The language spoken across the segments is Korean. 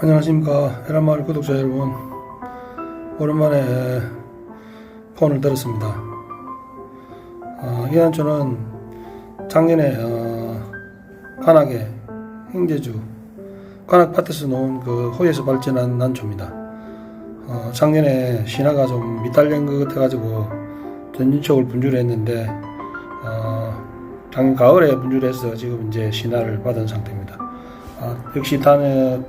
안녕하십니까. 헤란마을 구독자 여러분. 오랜만에 폰을 들었습니다. 어, 이 난초는 작년에 어, 관악의 행제주 관악 밭에서 놓은 그 호에서 발전한 난초입니다. 어, 작년에 신화가 좀 미달린 것 같아가지고 전진촉을 분주를 했는데 어, 작년 가을에 분주를 해서 지금 이제 신화를 받은 상태입니다. 아, 역시 단에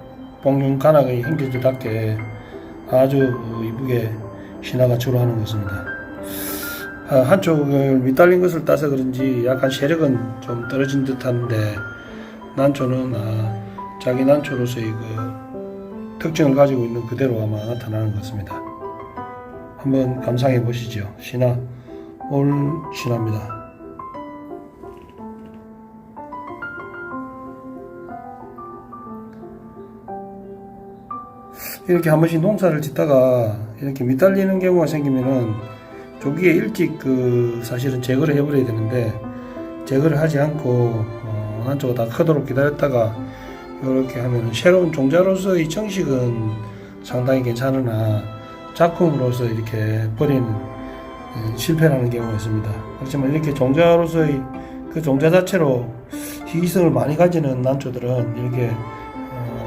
복륜 간악의 행진주답게 아주 이쁘게 신화가 주로 하는 것입니다. 아, 한쪽을 밑달린 것을 따서 그런지 약간 세력은 좀 떨어진 듯한데 난초는 아, 자기 난초로서의 그 특징을 가지고 있는 그대로 아마 나타나는 것 같습니다. 한번 감상해 보시죠. 신화 올 신화입니다. 이렇게 한 번씩 농사를 짓다가 이렇게 밑달리는 경우가 생기면은 조기에 일찍 그 사실은 제거를 해버려야 되는데 제거를 하지 않고 어, 한쪽으로 다 크도록 기다렸다가 이렇게 하면 새로운 종자로서의 정식은 상당히 괜찮으나 작품으로서 이렇게 버리는 어, 실패라는 경우가 있습니다. 그렇지만 이렇게 종자로서의 그 종자 자체로 희귀성을 많이 가지는 난초들은 이렇게 어,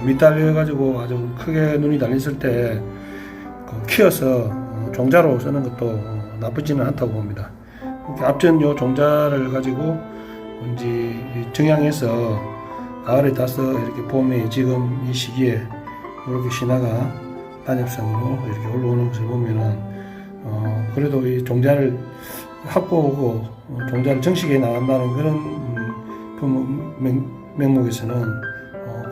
밑달려 가지고 아주 크게 눈이 달렸을 때그 키워서 어, 종자로 쓰는 것도 어, 나쁘지는 않다고 봅니다. 앞전 요 종자를 가지고 이제 정향해서 가을에 따서 이렇게 봄에 지금 이 시기에 이렇게 신화가 단엽성으로 이렇게 올라오는 것을 보면은 어 그래도 이 종자를 확보하고 어, 종자를 정식에 나간다는 그런 음, 품- 명- 명목에서는 어,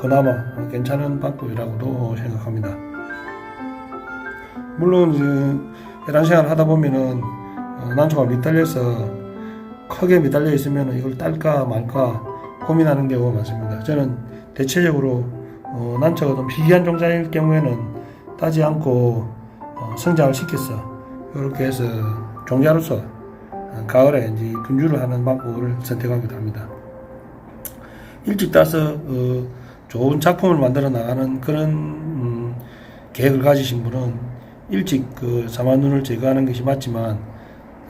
그나마 괜찮은 방법이라고도 생각합니다. 물론 이제 해란 생활을 하다 보면은 어, 난초가 밑달려서 크게 밑달려 있으면 이걸 딸까 말까 고민하는 경우가 많습니다. 저는 대체적으로 어, 난초가 좀 희귀한 종자일 경우에는 따지 않고 어, 성장을 시켜서 이렇게 해서 종자로서 어, 가을에 이제 분주를 하는 방법을 선택하기도 합니다. 일찍 따서 어, 좋은 작품을 만들어 나가는 그런 음, 계획을 가지신 분은 일찍 그 사마눈을 제거하는 것이 맞지만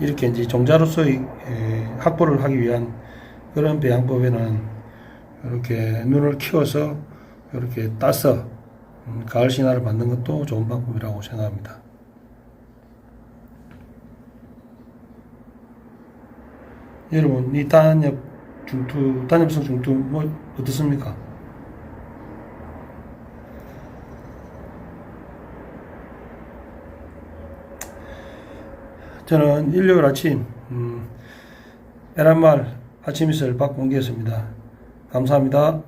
이렇게 이제 종자로서의 에, 확보를 하기 위한 그런 배양법에는 이렇게 눈을 키워서 이렇게 따서 음, 가을 신화를 만든 것도 좋은 방법이라고 생각합니다. 여러분 이 단엽 중투 단엽성 중투 뭐 어떻습니까? 저는 일요일 아침 음, 에란말 아침 이슬 박봉기였습니다. 감사합니다.